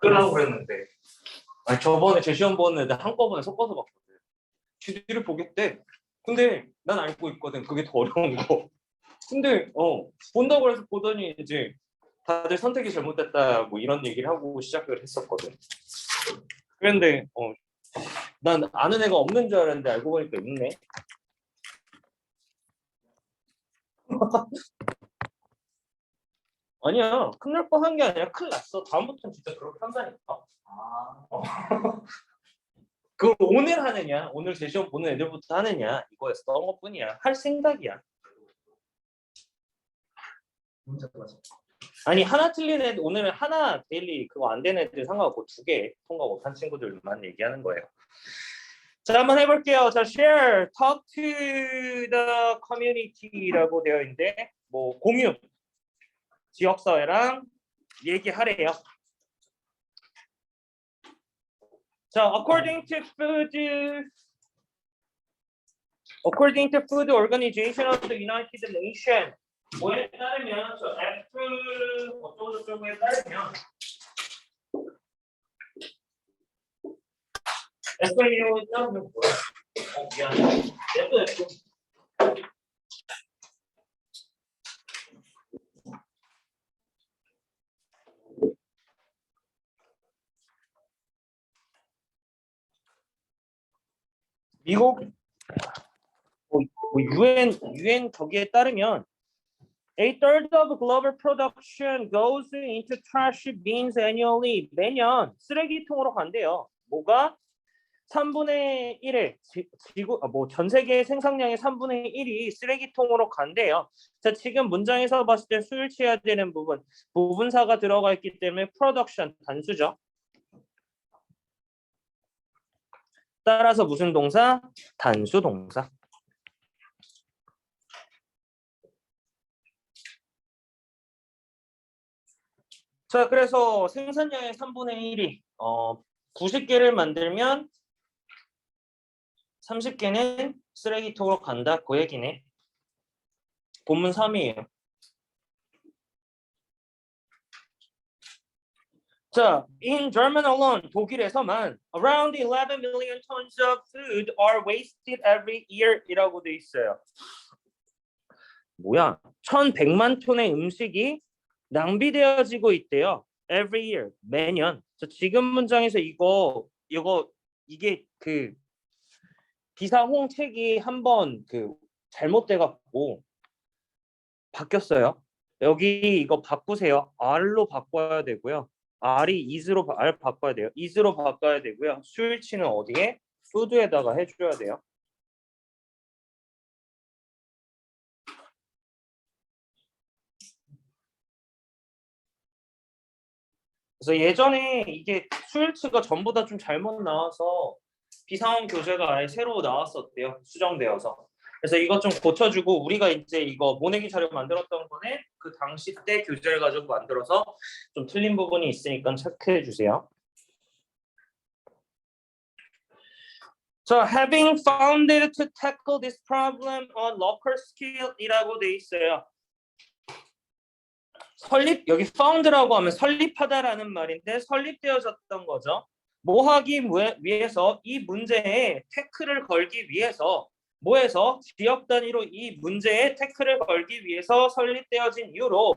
끄라고 그랬는데. 아니 저번에 제 시험 보는 애들 한꺼번에 섞어서 봤거든. 지들이 보겠대 근데 난 알고 있거든. 그게 더 어려운 거. 근데 어 본다고 해서 보더니 이제 다들 선택이 잘못됐다 뭐 이런 얘기를 하고 시작을 했었거든. 그런데 어 난 아는 애가 없는 줄 알았는데 알고 보니까 있네 아니야. 큰일 뻔한 게 아니라 큰일 났어. 다음부터는 진짜 그렇게 한다니까. 아, 그 오늘 하느냐 오늘 제 시험 보는 애들부터 하느냐 이거였던 것뿐이야. 할 생각이야. 아니 하나 틀린 애들 오늘은 하나 데일리 그거 안 된 애들 상관없고 두 개 통과 못한 친구들만 얘기하는 거예요. 자 한번 해볼게요. 자 share talk to the community라고 되어 있는데 뭐 공유 지역사회랑 얘기하래요 자 according to food according to food organization of the United Nations 뭐에 따르면 저 F 어쩌고 저쩌고에 따르면 FAO에 따르면 뭐야? 어 미안해. F 미국 뭐, 뭐 UN UN 저기에 따르면 A third of global production goes into trash bins annually. 매년 쓰레기통으로 간대요. 뭐가? 3분의 1에 지구 아, 뭐전 세계 생산량의 3분의 1이 쓰레기통으로 간대요. 자, 지금 문장에서 봤을 때 수일치해야 되는 부분 부분사가 들어가 있기 때문에 production 단수죠. 따라서 무슨 동사? 단수 동사. 자, 그래서 생산량의 3분의 1이 어, 90개를 만들면 30개는 쓰레기통으로 간다. 그 얘기네. 본문 3이에요. 자, in German alone, 독일에서만 around 11 million tons of food are wasted every year 이라고 돼 있어요. 뭐야? 1100만 톤의 음식이 낭비되어지고 있대요. Every year 매년. 저 지금 문장에서 이거 이거 이게 그 비상홍 책이 한번 그 잘못돼 갖고 바뀌었어요. 여기 이거 바꾸세요. R로 바꿔야 되고요. R이 is로 바- R 바꿔야 돼요. is로 바꿔야 되고요. 수일치는 어디에? food에다가 해줘야 돼요. 그래서 예전에 이게 수일치가 전부 다 좀 잘못 나와서 비상원 교재가 아예 새로 나왔었대요. 수정되어서. 그래서 이것 좀 고쳐주고 우리가 이제 이거 모내기 자료 만들었던 거는 그 당시 때 교재를 가지고 만들어서 좀 틀린 부분이 있으니까 체크해 주세요. 자, having founded to tackle this problem on local scale이라고 돼 있어요. 설립 여기 found라고 하면 설립하다라는 말인데 설립되어졌던 거죠. 뭐 하기 위- 위해서 이 문제에 태클을 걸기 위해서 뭐해서 지역 단위로 이 문제에 태클을 걸기 위해서 설립되어진 이유로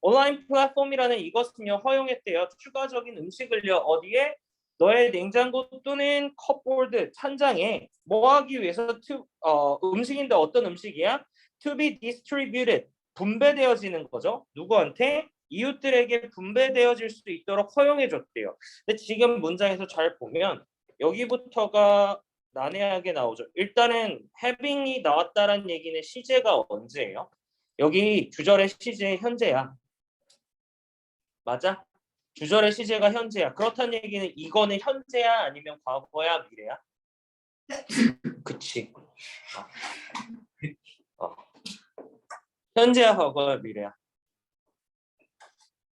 온라인 플랫폼이라는 이것은요 허용했대요. 추가적인 음식을요 어디에 너의 냉장고 또는 컵보드 찬장에 뭐 하기 위해서 to, 어, 음식인데 어떤 음식이야? To be distributed 분배되어지는 거죠. 누구한테? 이웃들에게 분배되어질 수 있도록 허용해 줬대요. 근데 지금 문장에서 잘 보면 여기부터가 난해하게 나오죠. 일단은 having이 나왔다는 얘기는 시제가 언제예요? 여기 주절의 시제 현재야. 맞아? 주절의 시제가 현재야. 그렇다는 얘기는 이거는 현재야 아니면 과거야 미래야? 그치. 어. 어. 현재야 과거야 미래야.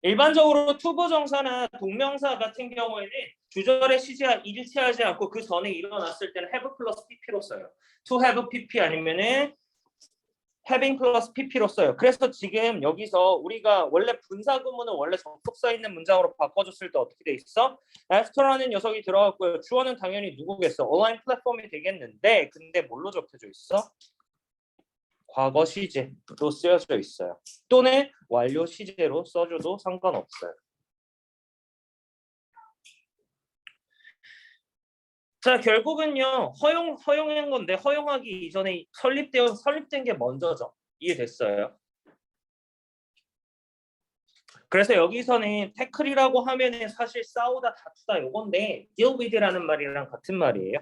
일반적으로 투부 정사나 동명사 같은 경우에는 주절의 시제와 일치하지 않고 그 전에 일어났을 때는 have 플러스 pp로 써요. to have pp 아니면은 having 플러스 pp로 써요. 그래서 지금 여기서 우리가 원래 분사 구문은 원래 접속사 있는 문장으로 바꿔줬을 때 어떻게 돼 있어? 에스터라는 녀석이 들어갔고요. 주어는 당연히 누구겠어? 온라인 플랫폼이 되겠는데 근데 뭘로 접혀져 있어? 과거 시제로 쓰여져 있어요. 또는 완료 시제로 써줘도 상관없어요. 자 결국은요 허용 허용한 건데 허용하기 이전에 설립되어 설립된 게 먼저죠 이해됐어요? 그래서 여기서는 태클이라고 하면은 사실 싸우다 다투다 요건데 deal with라는 말이랑 같은 말이에요.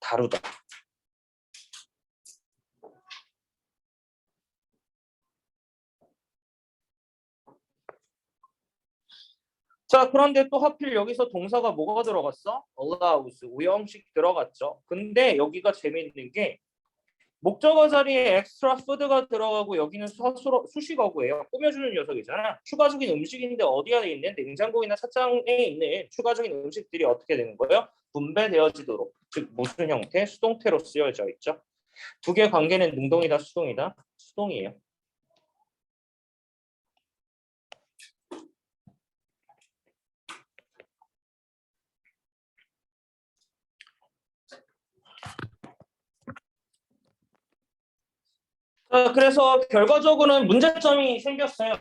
다루다. 자 그런데 또 하필 여기서 동사가 뭐가 들어갔어? allows 우형식 들어갔죠. 근데 여기가 재미있는 게 목적어 자리에 extra food가 들어가고 여기는 서술어, 수식어구예요. 꾸며주는 녀석이잖아. 추가적인 음식인데 어디 안에 있는 냉장고이나 차장에 있는 추가적인 음식들이 어떻게 되는 거예요? 분배되어지도록 즉 무슨 형태? 수동태로 쓰여져 있죠. 두 개 관계는 능동이다 수동이다? 수동이에요. 그래서 결과적으로는 문제점이 생겼어요.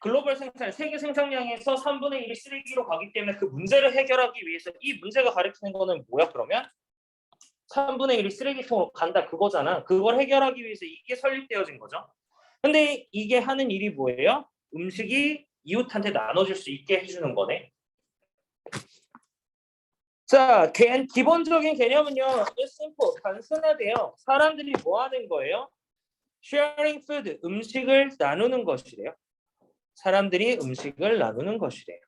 글로벌 생산, 세계 생산량에서 3분의 1이 쓰레기로 가기 때문에 그 문제를 해결하기 위해서 이 문제가 가리키는 거는 뭐야 그러면? 3분의 1이 쓰레기통으로 간다 그거잖아. 그걸 해결하기 위해서 이게 설립되어진 거죠. 근데 이게 하는 일이 뭐예요? 음식이 이웃한테 나눠줄 수 있게 해주는 거네. 자, 개- 기본적인 개념은요. It's simple, 단순하대요. 사람들이 뭐 하는 거예요? Sharing food 음식을 나누는 것이래요. 사람들이 음식을 나누는 것이래요.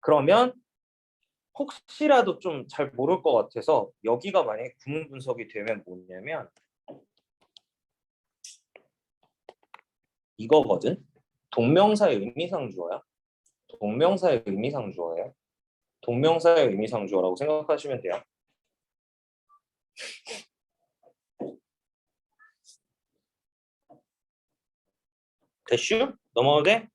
그러면 혹시라도 좀 잘 모를 것 같아서 여기가 만약에 구문 분석이 되면 뭐냐면 이거거든. 동명사의 의미상 주어야. 동명사의 의미상 주어예요. 동명사의 의미상 주어라고 생각하시면 돼요. 됐슈? 넘어가도 돼?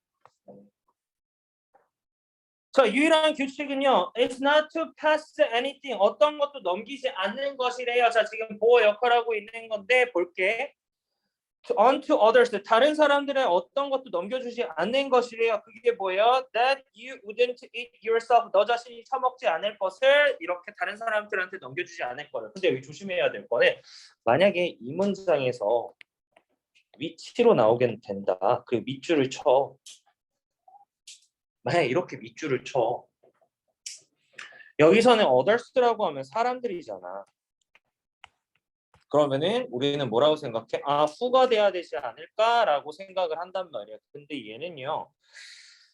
자, 유일한 규칙은요. It's not to pass anything. 어떤 것도 넘기지 않는 것이래요. 자, 지금 보호 역할하고 있는 건데 볼게. To- On to others. 다른 사람들의 어떤 것도 넘겨주지 않는 것이래요. 그게 뭐예요? That you wouldn't eat yourself. 너 자신이 처먹지 않을 것을 이렇게 다른 사람들한테 넘겨주지 않을 거를. 근데 여기 조심해야 될 거는 만약에 이 문장에서 위치로 나오게 된다. 그 밑줄을 쳐. 만약 이렇게 밑줄을 쳐. 여기서는 others라고 하면 사람들이잖아. 그러면은 우리는 뭐라고 생각해? 아, 후가 돼야 되지 않을까라고 생각을 한단 말이야. 근데 얘는요.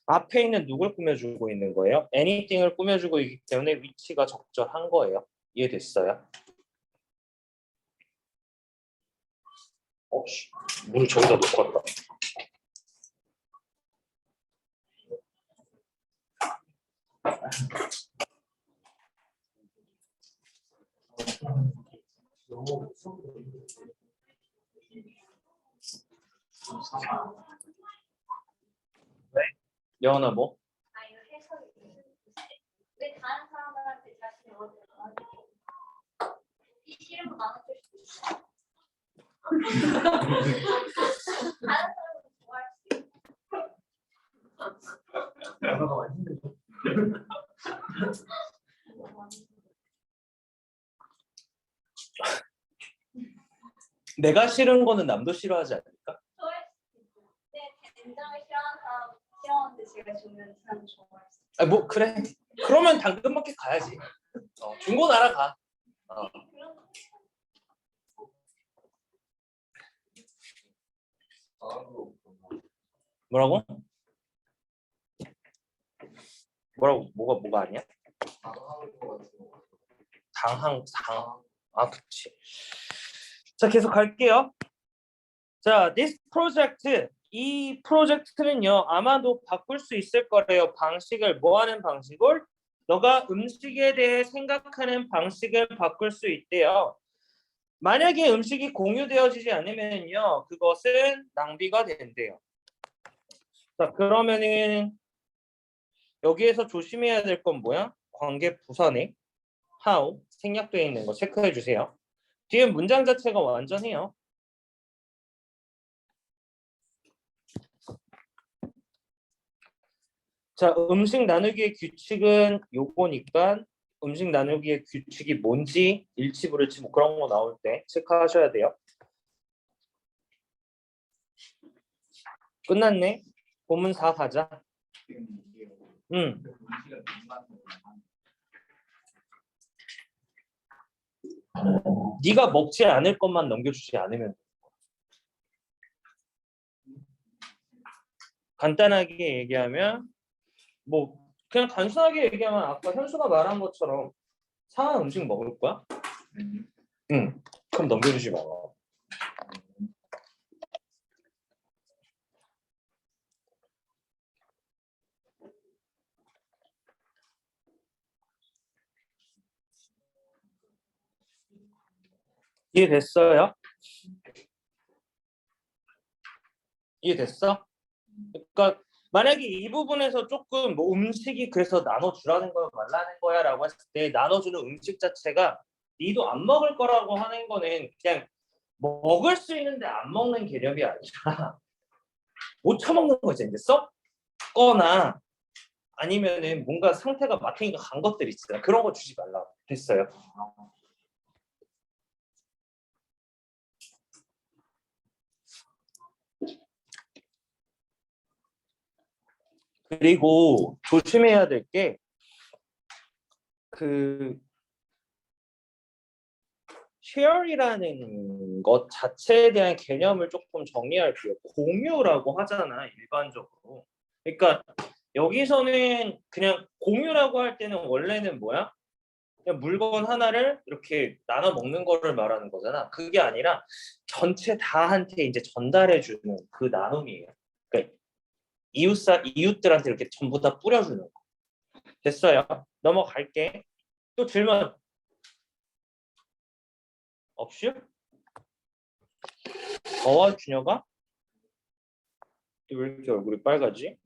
앞에 있는 누굴 꾸며주고 있는 거예요? anything을 꾸며주고 있기 때문에 위치가 적절한 거예요. 이해됐어요? 어, 씨. 물을 저기다 놓고 왔다. 너무 여원아 뭐? 내가 싫은 거는 남도 싫어하지 않을까? 된장을 싫어하는 싫어하는데 제가 사람 수아뭐 그래. 그러면 당근마켓 가야지. 어, 중고나라 가. 어. 뭐라고? 뭐라고? 뭐가 뭐가 아니야? 당항 당. 아 그치. 자 계속 갈게요. 자 this project 이 프로젝트는요 아마도 바꿀 수 있을 거래요 방식을 뭐 하는 방식을 너가 음식에 대해 생각하는 방식을 바꿀 수 있대요. 만약에 음식이 공유되어지지 않으면요, 그것은 낭비가 된대요. 자, 그러면은 여기에서 조심해야 될 건 뭐야? 관계 부산에 how 생략되어 있는 거 체크해 주세요. 뒤에 문장 자체가 완전해요. 자, 음식 나누기의 규칙은 요거니까 음식 나누기의 규칙이 뭔지 일치 부를치 뭐 그런 거 나올 때 체크하셔야 돼요. 끝났네. 본문 4 가자. 응. 네가 먹지 않을 것만 넘겨주지 않으면 돼. 간단하게 얘기하면 뭐 그냥 단순하게 얘기하면 아까 현수가 말한 것처럼 상한 음식 먹을 거야? 응. 그럼 넘겨주지 마. 이해됐어요? 이해됐어? 그러니까 만약에 이 부분에서 조금 뭐 음식이 그래서 나눠주라는 거야 말라는 거야 라고 했을 때 나눠주는 음식 자체가 니도 안 먹을 거라고 하는 거는 그냥 먹을 수 있는데 안 먹는 개념이 아니라 못 처먹는 거지 이제 썩거나 아니면은 뭔가 상태가 마탱이가 간 것들 있잖아 그런 거 주지 말라고 됐어요 그리고 조심해야 될 게그 share이라는 것 자체에 대한 개념을 조금 정리할게요. 공유라고 하잖아 일반적으로. 그러니까 여기서는 그냥 공유라고 할 때는 원래는 뭐야? 그냥 물건 하나를 이렇게 나눠 먹는 거를 말하는 거잖아. 그게 아니라 전체 다한테 이제 전달해 주는 그 나눔이에요. 이웃사 이웃들한테 이렇게 전부 다 뿌려주는 거. 됐어요. 넘어갈게. 또 질문. 없슈? 어와 준혁아? 왜 이렇게 얼굴이 빨가지?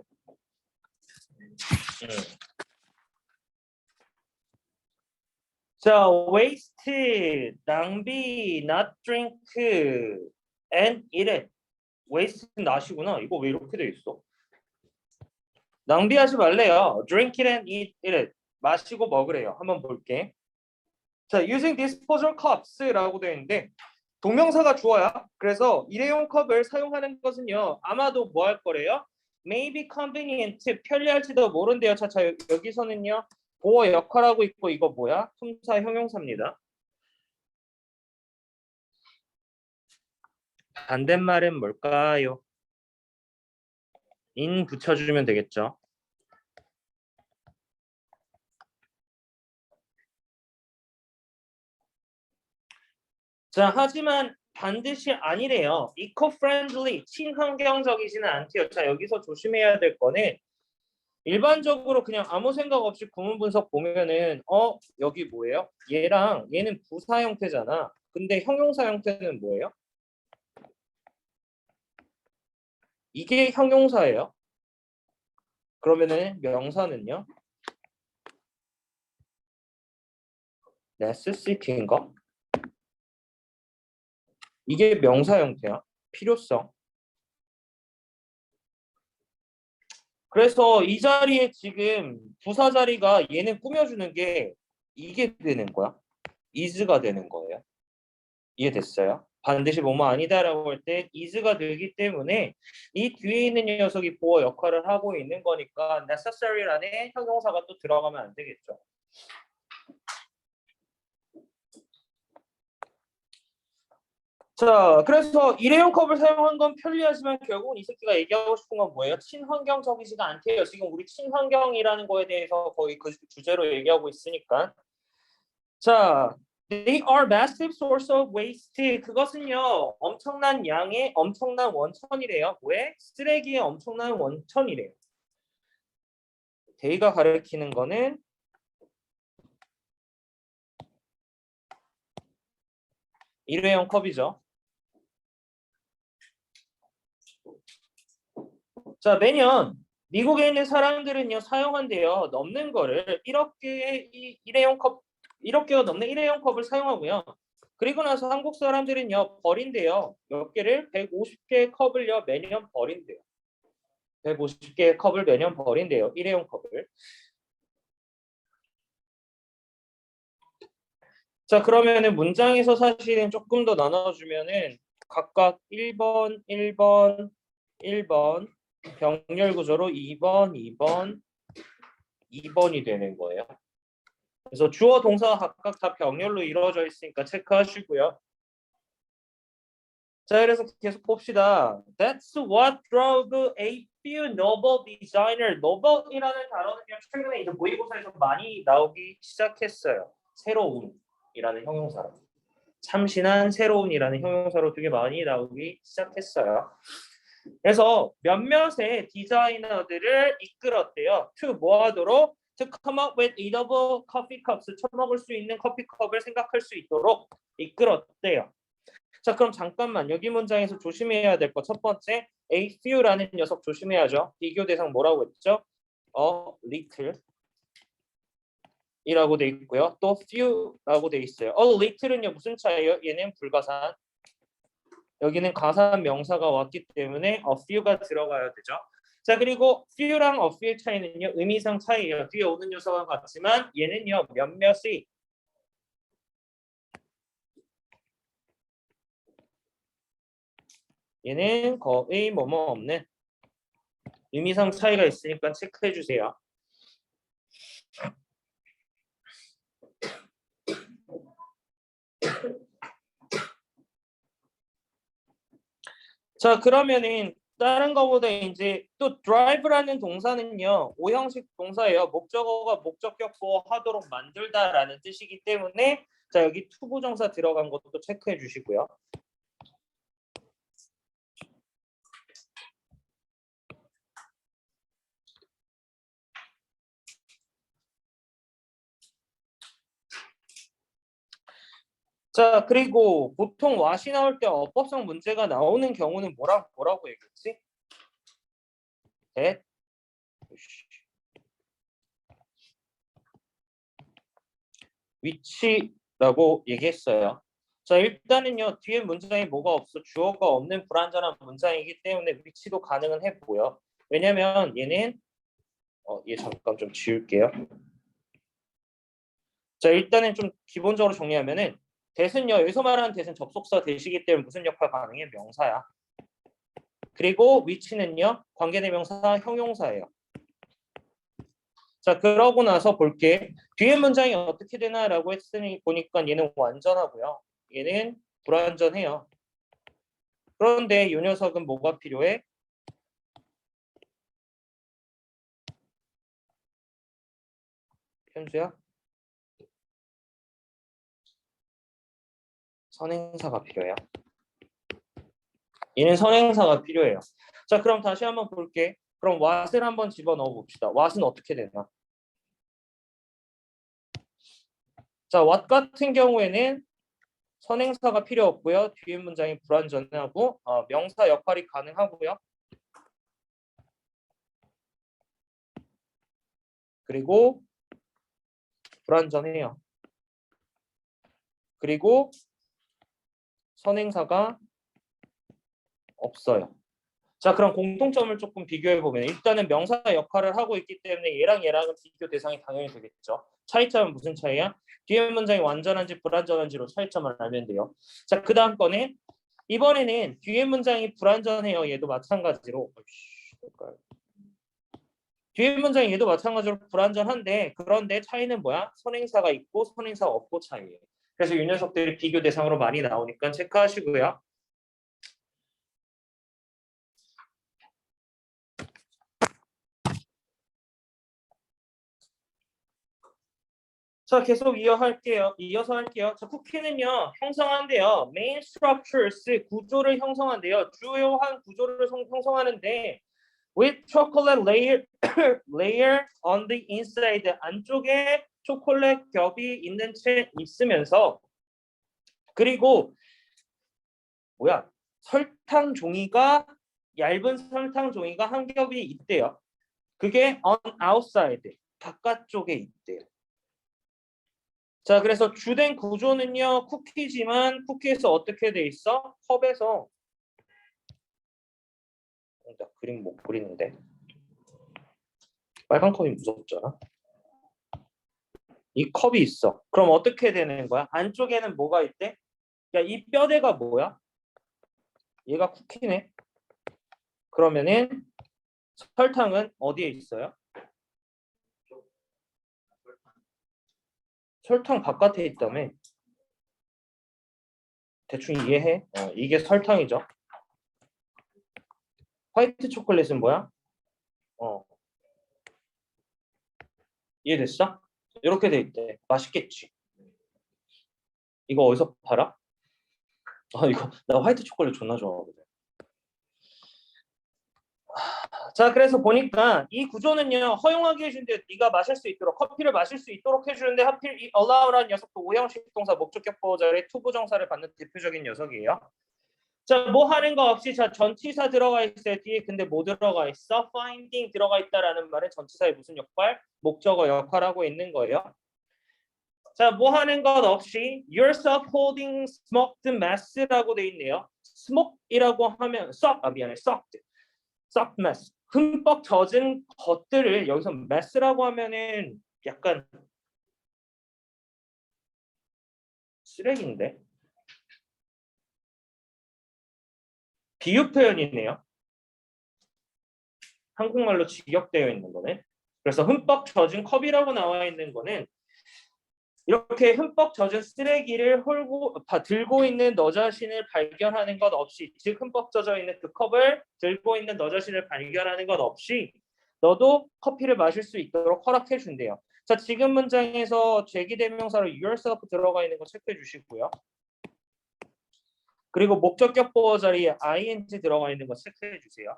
응. 자, waste, 낭비, not drink, and eat it. waste 나시구나. 이거 왜 이렇게 돼 있어? 낭비하지 말래요. Drink it and eat it. 마시고 먹으래요. 한번 볼게. 자, using disposal cups라고 되어 있는데 동명사가 주어야. 그래서 일회용 컵을 사용하는 것은요. 아마도 뭐 할 거래요? Maybe convenient, 편리할지도 모른대요. 차차 여- 여기서는요. 보어 역할하고 있고 이거 뭐야? 품사 형용사입니다. 반대말은 뭘까요? 인 붙여주면 되겠죠. 자, 하지만 반드시 아니래요. eco-friendly, 친환경적이지는 않대요. 자, 여기서 조심해야 될 거는 일반적으로 그냥 아무 생각 없이 구문 분석 보면은 어, 여기 뭐예요? 얘랑 얘는 부사 형태잖아. 근데 형용사 형태는 뭐예요? 이게 형용사예요. 그러면은 명사는요? necessity인가? 이게 명사 형태야. 필요성. 그래서 이 자리에 지금 부사 자리가 얘는 꾸며주는 게 이게 되는 거야. is가 되는 거예요. 이해됐어요? 반드시 뭐뭐 아니다라고 할때 is가 되기 때문에 이 뒤에 있는 녀석이 보어 역할을 하고 있는 거니까 necessary라는 형용사가 또 들어가면 안 되겠죠. 자, 그래서 일회용 컵을 사용한 건 편리하지만 결국은 이 새끼가 얘기하고 싶은 건 뭐예요? 친환경적이지가 않대요. 지금 우리 친환경이라는 거에 대해서 거의 그 주제로 얘기하고 있으니까. 자, They are massive source of waste. 그것은요, 엄청난 양의 엄청난 원천이래요. 왜? 쓰레기의 엄청난 원천이래요. 데이가 가리키는 거는 일회용 컵이죠. 자, 매년 미국에 있는 사람들은요 사용한대요 넘는 거를 1억 개의 이 일회용 컵 1억 개가 넘는 일회용 컵을 사용하고요. 그리고 나서 한국 사람들은요 버린대요. 몇 개를 150개의 컵을요 매년 버린대요. 150개의 컵을 매년 버린대요. 일회용 컵을. 자 그러면은 문장에서 사실은 조금 더 나눠주면은 각각 1번, 1번, 1번 병렬 구조로 2번, 2번, 2번이 되는 거예요. 그래서 주어 동사가 각각 다 병렬로 이루어져 있으니까 체크하시고요. 자, 그래서 계속 봅시다. That's what drove a few novel designer. novel이라는 단어는요, 최근에 이제 모의고사에서 많이 나오기 시작했어요. 새로운이라는 형용사로. 참신한 새로운이라는 형용사로 되게 많이 나오기 시작했어요. 그래서 몇몇의 디자이너들을 이끌었대요. to 뭐 하도록? to come up with eatable coffee cups. 처먹을 수 있는 커피컵을 생각할 수 있도록 이끌었대요. 자, 그럼 잠깐만 여기 문장에서 조심해야 될 것 첫 번째 a few라는 녀석 조심해야죠. 비교 대상 뭐라고 했죠? 어, little 이라고 돼 있고요. 또 few라고 돼 있어요. 어, little은요 무슨 차이예요? 얘는 불가산. 여기는 가산 명사가 왔기 때문에 a few가 들어가야 되죠. 자 그리고 few랑 a few 차이는요 의미상 차이예요. 뒤에 오는 요소와 같지만 얘는요 몇몇이 얘는 거의 뭐뭐 없는 의미상 차이가 있으니까 체크해 주세요. 자 그러면은 다른 거보다 이제 또 drive라는 동사는요 오형식 동사예요. 목적어가 목적격보 하도록 만들다라는 뜻이기 때문에 자 여기 투부정사 들어간 것도 체크해 주시고요 자 그리고 보통 what이 나올 때 어법성 문제가 나오는 경우는 뭐라 뭐라고 얘기했지? that 위치라고 얘기했어요. 자 일단은요 뒤에 문장에 뭐가 없어 주어가 없는 불완전한 문장이기 때문에 위치도 가능은 해 보여. 왜냐면 얘는 어 얘 잠깐 좀 지울게요. 자 일단은 좀 기본적으로 정리하면은 대신요 여기서 말하는 대신 접속사 대시기 때문에 무슨 역할 가능해 명사야. 그리고 위치는요 관계대명사 형용사예요. 자 그러고 나서 볼게 뒤에 문장이 어떻게 되나라고 했으니 보니까 얘는 완전하고요. 얘는 불완전해요. 그런데 이 녀석은 뭐가 필요해? 현수야? 선행사가 필요해요. 얘는 선행사가 필요해요. 자, 그럼 다시 한번 볼게. 그럼 what을 한번 집어넣어 봅시다. what은 어떻게 되나? 자, what 같은 경우에는 선행사가 필요 없고요. 뒤에 문장이 불완전하고 어, 명사 역할이 가능하고요. 그리고 불완전해요. 그리고 선행사가 없어요. 자, 그럼 공통점을 조금 비교해 보면 일단은 명사 역할을 하고 있기 때문에 얘랑 얘랑은 비교 대상이 당연히 되겠죠. 차이점은 무슨 차이야? 뒤에 문장이 완전한지 불완전한지로 차이점을 알면 돼요. 자, 그 다음 거는 이번에는 뒤에 문장이 불완전해요. 얘도 마찬가지로. 뒤에 문장이 얘도 마찬가지로 불완전한데 그런데 차이는 뭐야? 선행사가 있고 선행사가 없고 차이예요. 그래서 이 녀석들이 비교 대상으로 많이 나오니까 체크하시고요. 자, 계속 이어 할게요. 이어서 할게요. 자, 쿠키는요, 형성한대요. main structures, 구조를 형성한대요. 주요한 구조를 성- 형성하는데 with chocolate layer, layer on the inside, 안쪽에 초콜릿 겹이 있는 채 있으면서 그리고 뭐야? 설탕 종이가 얇은 설탕 종이가 한 겹이 있대요. 그게 on outside 바깥쪽에 있대요. 자, 그래서 주된 구조는요 쿠키지만 쿠키에서 어떻게 돼 있어? 컵에서 어, 나 그림 못 그리는데 빨간 컵이 무섭잖아. 이 컵이 있어. 그럼 어떻게 되는 거야? 안쪽에는 뭐가 있대? 야, 이 뼈대가 뭐야? 얘가 쿠키네. 그러면은 설탕은 어디에 있어요? 설탕 바깥에 있다며. 대충 이해해? 어, 이게 설탕이죠. 화이트 초콜릿은 뭐야? 어. 이해됐어? 이렇게 돼 있대. 맛있겠지. 이거 어디서 팔아? 아 이거 나 화이트 초콜릿 존나 좋아하거든. 하, 자 그래서 보니까 이 구조는요 허용하게 해준대 네가 마실 수 있도록 커피를 마실 수 있도록 해주는데 하필 이 allow라는 녀석도 오형식 동사 목적격 보호자의 투부정사를 받는 대표적인 녀석이에요. 자 뭐 하는 거 없이 자 전치사 들어가 있어요 뒤에 근데 뭐 들어가 있어? finding 들어가 있다라는 말은 전치사의 무슨 역할? 목적어 역할하고 있는 거예요. 자, 뭐 하는 것 없이 yourself holding smoked mess라고 돼 있네요. smoke이라고 하면 썩, 아 미안해, 썩, 썩 mess. 흠뻑 젖은 것들을 여기서 mess라고 하면은 약간 쓰레기인데 비유 표현이네요. 한국말로 직역되어 있는 거네. 그래서 흠뻑 젖은 컵이라고 나와 있는 거는 이렇게 흠뻑 젖은 쓰레기를 홀고 바- 들고 있는 너 자신을 발견하는 것 없이 즉 흠뻑 젖어 있는 그 컵을 들고 있는 너 자신을 발견하는 것 없이 너도 커피를 마실 수 있도록 허락해 준대요. 자 지금 문장에서 제기대명사로 yourself 들어가 있는 거 체크해 주시고요. 그리고 목적격 보호 자리에 ing 들어가 있는 거 체크해 주세요.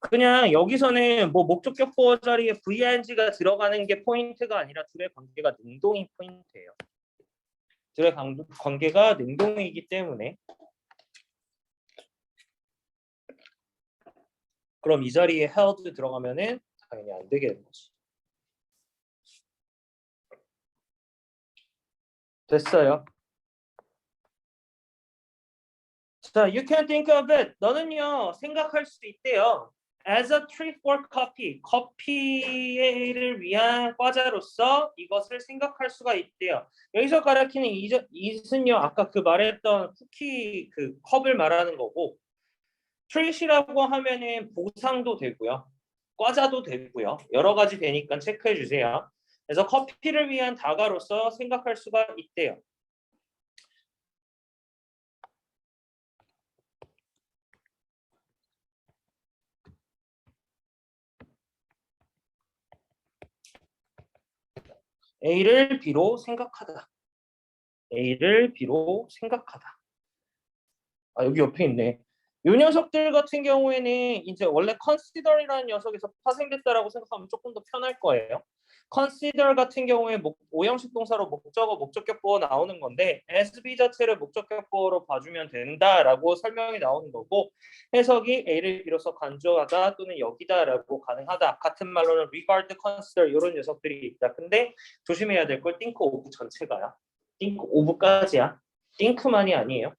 그냥 여기서는 뭐 목적격 보호 자리에 VING가 들어가는 게 포인트가 아니라 둘의 관계가 능동이 포인트예요. 둘의 관- 관계가 능동이기 때문에 그럼 이 자리에 held 들어가면은 당연히 안 되게 되는 거지. 됐어요. 자, you can think of it. 너는요 생각할 수 있대요. As a treat for coffee, 커피를 위한 과자로서 이것을 생각할 수가 있대요. 여기서 가리키는 이- 이것은요, 아까 그 말했던 쿠키 그 컵을 말하는 거고, treat이라고 하면은 보상도 되고요, 과자도 되고요, 여러 가지 되니까 체크해 주세요. 그래서 커피를 위한 다가로서 생각할 수가 있대요. A를 B로 생각하다. A를 B로 생각하다. 아 여기 옆에 있네. 이 녀석들 같은 경우에는 이제 원래 consider이라는 녀석에서 파생됐다라고 생각하면 조금 더 편할 거예요. consider 같은 경우에 목, 오형식 동사로 목적어, 목적격 보어 나오는 건데 SB 자체를 목적격 보어로 봐주면 된다라고 설명이 나오는 거고 해석이 A를 비로소 간주하다 또는 여기다라고 가능하다. 같은 말로는 regard, consider 이런 녀석들이 있다. 근데 조심해야 될 걸 think of 전체가야. think of까지야. think만이 아니에요.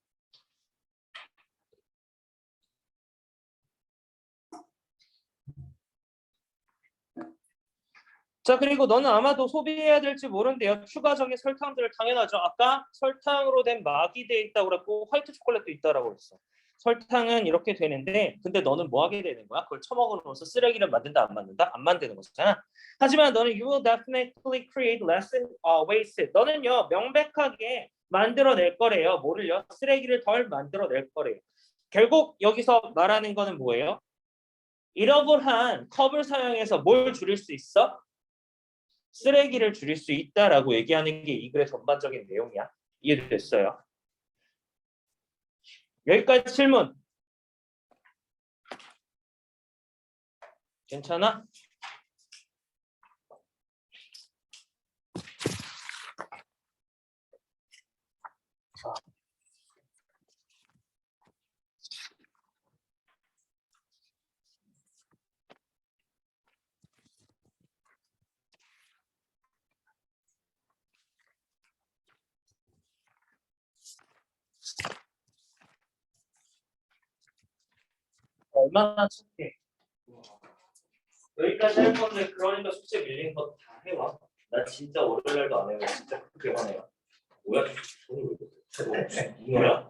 자 그리고 너는 아마도 소비해야 될지 모른대요. 추가적인 설탕들을 당연하죠. 아까 설탕으로 된 막이 돼 있다고 그랬고 화이트 초콜릿도 있다라고 그랬어. 설탕은 이렇게 되는데 근데 너는 뭐 하게 되는 거야? 그걸 처먹으면서 쓰레기를 만든다 안 만든다? 안 만드는 거잖아. 하지만 너는 you will definitely create less uh, waste. 너는요 명백하게 만들어낼 거래요. 뭐를요? 쓰레기를 덜 만들어낼 거래요. 결국 여기서 말하는 거는 뭐예요? 잃어버한 컵을 사용해서 뭘 줄일 수 있어? 쓰레기를 줄일 수 있다라고 얘기하는 게 이 글의 전반적인 내용이야. 이해됐어요? 여기까지 질문. 괜찮아? 얼마나 착해. 여기까지 할 건데 그러니까 숙제 밀린 거 다 해와. 나 진짜 월요일날도 안 해요. 진짜 그렇게 화내요. 뭐야? 돈을 왜 못해? 뭐야?